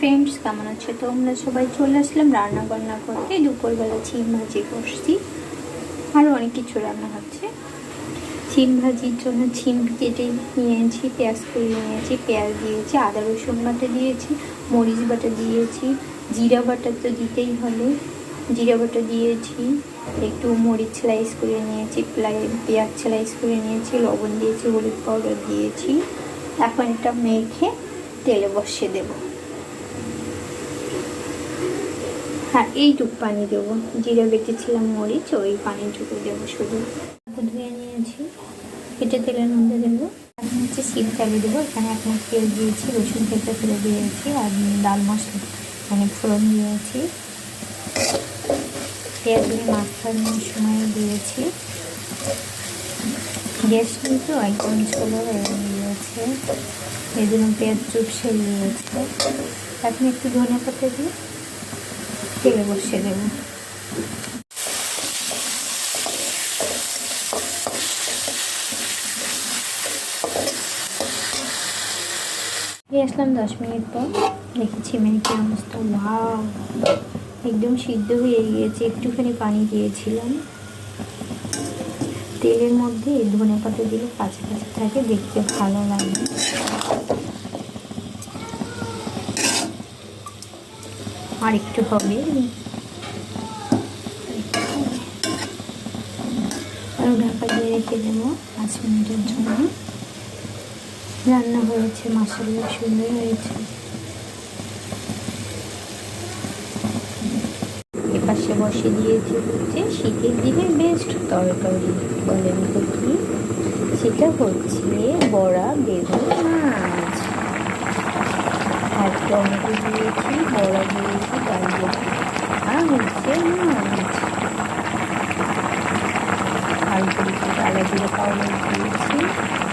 Friends কেমন আছে? তোমরা সবাই চলে আসলাম রান্না বান্না করতে। দুপুরবেলা চিম ভাজি করছি আরও অনেক কিছু রান্না হচ্ছে। চিম ভাজির জন্য ছিম কেটে নিয়েছি, পেঁয়াজ করে নিয়েছি, পেঁয়াজ দিয়েছি, আদা, রসুন বাটা দিয়েছি, মরিচ বাটা দিয়েছি, জিরা বাটা তো দিতেই হবে। জিরা বাটা দিয়েছি, একটু মরিচ স্লাইস করে নিয়েছি পেঁয়াজ স্লাইস করে নিয়েছি, লবণ দিয়েছি, হলুদ পাউডার দিয়েছি। এখন এটা মেখে তেলে বসিয়ে দেবো। হ্যাঁ এইটুক পানি দেবো। জিরা বেটেছিলাম মরিচ, ওই পানিটুকু দেবো শুধু। ধুয়ে নিয়েছি। এটা তেলের মধ্যে দেবো। এখন হচ্ছে সিম চালে দেবো। এখানে মাস তেল দিয়েছি, রসুন থেকে ফেলে দিয়েছি, আর ডাল মশলা। মানে ফোড়ন দিয়েছি। পেঁয়াজ দিয়ে মাখানোর সময় দিয়েছি। গ্যাস কিন্তু একদম ছোলো গিয়েছে। এই জন্য পেঁয়াজ চুপসে গিয়েছে এখন একটু ধনে পাতা দিয়ে তেলে বসিয়ে দেবো। আসলাম দশ মিনিট পর। দেখেছি মানে কি অবস্থা ভাও একদম সিদ্ধ হয়ে গিয়েছে, একটুখানি পানি দিয়েছিলাম। তেলের মধ্যে ধনে পাতা দিলে কাছে কাছে থাকে, দেখতে ভালো লাগে। আর একটু হবে। আর ঢাকা দিয়ে রেখে দেবো পাঁচ মিনিটের জন্য। রান্না হয়েছে, মশলা সুন্দর হয়েছে। এপাশে বসে দিয়েছি হচ্ছে শীতের দিনে বেস্ট তরকারি বলেন তো কি? সেটা হচ্ছে বড়া, বেগুন, মাছ। আর টমেটো দিয়েছি, বড়া দিয়েছি। লাইক দিয়েছি আলাদা করে কমেন্ট দিয়েছি।